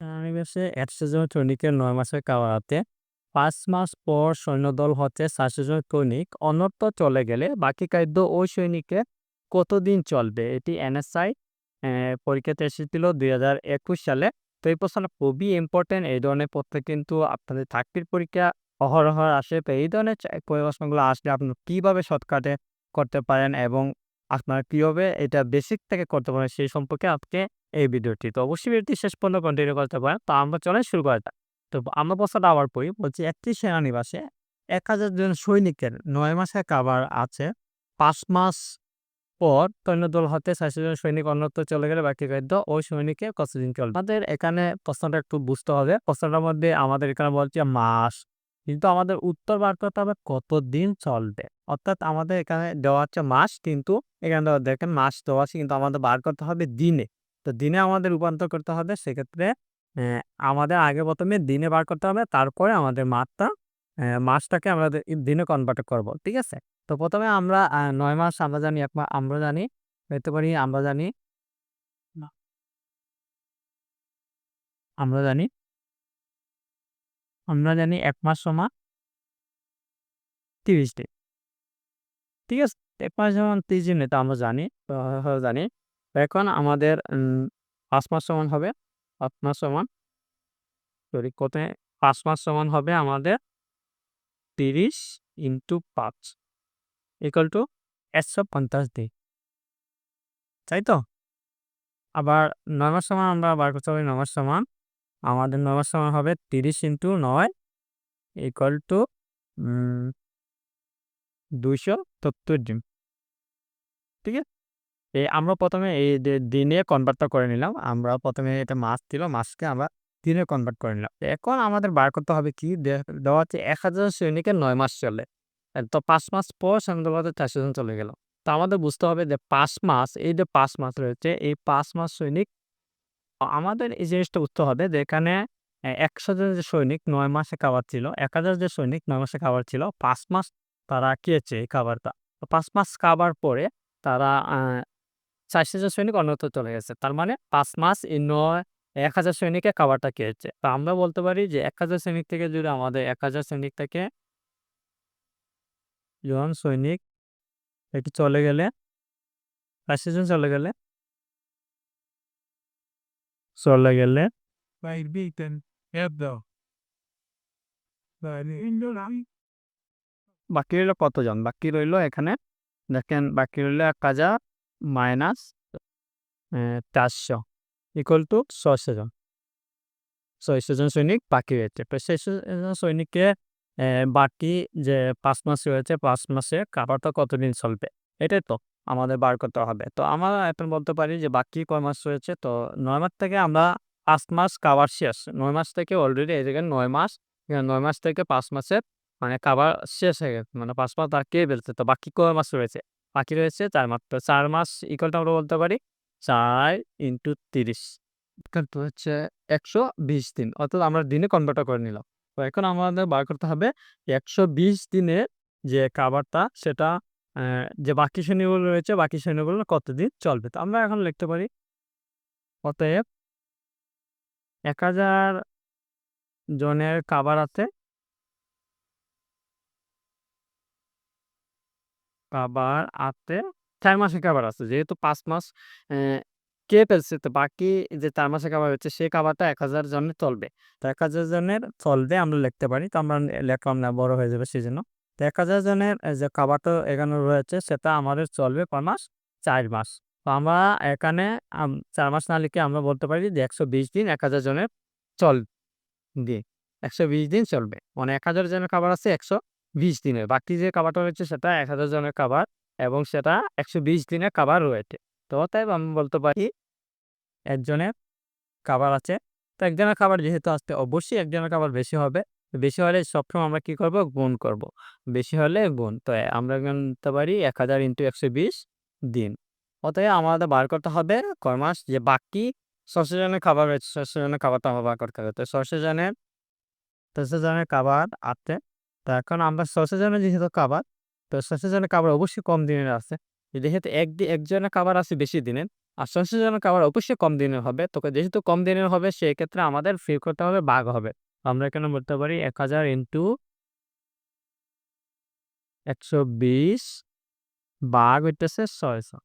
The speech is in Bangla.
সেনানিবাসে একশো জন সৈনিকের নয় মাসের কাওয়াতে পাঁচ মাস পর সৈন্যদল হতে চারশো জন সৈনিক অন্যত্র চলে গেলে বাকি খাদ্য ওই সৈনিকের কতদিন চলবে? এটি এনএসআই পরীক্ষাতে এসেছিল দুই হাজার একুশ সালে। তো এই প্রশ্নটা খুবই ইম্পর্টেন্ট এই ধরনের প্রশ্ন কিন্তু আপনাদের চাকরির পরীক্ষা অহরহ আসে। তো এই ধরনের প্রশ্নগুলো আসলে আপনি কীভাবে শর্টকাটে করতে পারেন এবং আপনারা কীভাবে এটা বেসিক থেকে করতে পারেন, সেই সম্পর্কে আজকে এই ভিডিওটি। তো অবশ্যই ভিডিওটি শেষ পর্যন্ত কন্টিনিউ করতে পারেন। তো আমরা চলে শুরু করা যাক। তো আমরা প্রশ্নটা আবার পড়ি বলছি, একটি সেনানিবাসে এক হাজার জন সৈনিকের নয় মাসের কাবার আছে। পাঁচ মাস পর সৈন্যদল হতে চারশো জন সৈনিক অন্যত্র চলে গেলে বাকি খাদ্য ওই সৈনিকে কতদিন চলবে? আমাদের এখানে প্রশ্নটা একটু বুঝতে হবে। প্রশ্নটার মধ্যে আমাদের এখানে বলছে মাস। কিন্তু আমাদের উত্তর বার করতে হবে কতদিন চলবে। অর্থাৎ আমাদের এখানে দেওয়া হচ্ছে মাস কিন্তু এখানে দেখেন মাস দেওয়া আছে কিন্তু আমাদের বার করতে হবে দিনে। তো দিনে আমাদের রূপান্তর করতে হবে সেক্ষেত্রে আমাদের আগে প্রথমে দিনে বার করতে হবে তারপরে আমাদের আহ, মাসটাকে আমরা দিনে কনভার্ট করব ঠিক আছে? তো প্রথমে আমরা নয় মাস আমরা জানি এক মা- আমরা জানি পেতে পারি আমরা জানি আমরা জানি আমরা জানি এক মাস সমান তিরিশ দিন। ঠিক আছে? এক মাস সমান তিরিশ দিন, এটা আমরা জানি জানি। এখন আমাদের পাঁচ মাস সমান হবে, পাঁচ মাস সমান সরি কত? পাঁচ মাস সমান হবে আমাদের তিরিশ ইন্টু পাঁচ ইকুয়াল টু একশো পঞ্চাশ দিন। তাই তো? আবার নয় মাস সমান, আমরা বার করতে পারি নয় মাস সমান আমাদের মাস সমান হবে তিরিশ ইন্টু নয় ইকুয়াল টু দুইশো সত্তর দিন ঠিক আছে? এই আমরা প্রথমে এই দিনে কনভার্টটা করে নিলাম। আমরা প্রথমে এটা মাস ছিল মাসকে আমরা দিনে কনভার্ট করে নিলাম। এখন আমাদের বার করতে হবে কি? দেওয়া হচ্ছে এক হাজার সৈনিকের নয় মাস চলে। তো পাঁচ মাস পর বলতে চারশো জন চলে গেল। তো আমাদের বুঝতে হবে যে পাঁচ মাস, এই যে পাঁচ মাস রয়েছে, এই পাঁচ মাস সৈনিক আমাদের এই জিনিসটা বুঝতে হবে যে এখানে একশো জন যে সৈনিক নয় মাসে খাবার ছিল, এক হাজার যে সৈনিক নয় মাসে খাবার ছিল, পাঁচ মাস তারা খেয়েছে এই খাবারটা। তো পাঁচ মাস খাবার পরে তারা চারশো জন সৈনিক অন্যত্র চলে গেছে। তার মানে পাঁচ মাস এই নয়, এক হাজার সৈনিকের খাবারটা খেয়েছে। তো আমরা বলতে পারি যে এক হাজার সৈনিক থেকে যদি আমাদের এক হাজার সৈনিক থেকে জন সৈনিক এটি চলে গেলে চারশো জন চলে গেলে চলে গেলে বাকি রইল কতজন বাকি রইল এখানে দেখেন বাকি রইল এক হাজার মাইনাস চারশো ইকুয়াল টু ছয়শো জন ছয়শো জন সৈনিক বাকি রয়েছে তো ছয়শো জন সৈনিককে আহ, বাকি যে পাঁচ মাস রয়েছে পাঁচ মাসে খাবারটা কতদিন চলবে এটাই তো আমাদের বার করতে হবে। তো আমরা এখন বলতে পারি যে, বাকি কয় মাস রয়েছে? তো নয় মাস থেকে আমরা পাঁচ মাস কাবার শেষ। নয় মাস থেকে অলরেডি এই জায়গায় নয় মাস। নয় মাস থেকে পাঁচ মাসের মানে কাবার শেষ হয়ে গেছে। মানে পাঁচ মাস তার কে ফেলছে তো বাকি কয় মাস রয়েছে? বাকি রয়েছে চার মাস। তো চার মাস ইকুয়ালটা আমরা বলতে পারি চার ইন্টু তিরিশ। কিন্তু হচ্ছে একশো বিশ দিন। অর্থাৎ আমরা দিনে কনভার্ট করে নিলাম। তো এখন আমাদের বার করতে হবে একশো বিশ দিনের যে কাবারটা সেটা যে বাকি শ্রেণীগুলো রয়েছে, বাকি শ্রেণীগুলো কতদিন চলবে? তো আমরা এখন লিখতে পারি অতএব এক হাজার জনের কাবার আছে। খাবার আছে, চার মাসের কাবার আছে। যেহেতু পাঁচ মাস কে ফেলছে? তো বাকি যে চার মাসের কাবার হচ্ছে সেই কাবারটা এক হাজার জনের চলবে। তো এক হাজার জনের চলবে, আমরা লিখতে পারি। তো আমরা লিখলাম না বড় হয়ে যাবে সেই জন্য এক হাজার জনের যে খাবারটা এখানে রয়েছে, সেটা আমাদের চলবে কয় মাস, চার মাস। তো আমরা এখানে চার মাস না লিখে আমরা বলতে পারি যে একশো বিশ দিন এক হাজার জনের চল দিয়ে একশো বিশ দিন চলবে। মানে এক হাজার জনের খাবার আছে একশো বিশ দিনের, বাকি যে খাবারটা রয়েছে সেটা এক হাজার জনের খাবার এবং সেটা একশো বিশ দিনের খাবার রয়েছে। তো তাই আমি বলতে পারি, একজনের খাবার আছে, তো একজনের খাবার যেহেতু আসতে অবশ্যই একজনের খাবার বেশি হবে। বেশি হলে সবসময় আমরা কি করব? গুণ করব। বেশি হলে গুণ। তো আমরা গুনতে পারি এক হাজার ইন্টু একশো বিশ দিন। অতএব আমাদের বার করতে হবে কয় মাস? যে বাকি ছশো জনের খাবার রয়েছে ছশো জনের খাবারটা আমার বার করতে হবে। তো ছশো জনের ছশো জনের খাবার আছে। তো এখন আমরা ছশো জনের যেহেতু খাবার, তো ছশো জনের খাবার অবশ্যই কম দিনের আছে। যেহেতু এক একজনের খাবার আছে বেশি দিনের, আর সন্তোষজনক খাবার অবশ্যই কম দিনের হবে। তোকে যেহেতু কম দিনের হবে, সেক্ষেত্রে আমাদের ফিল করতে হবে ভাগ হবে। আমরা এখানে বলতে পারি ১০০০ ইন্টু ১২০ ভাগ হইতেছে ৬০০।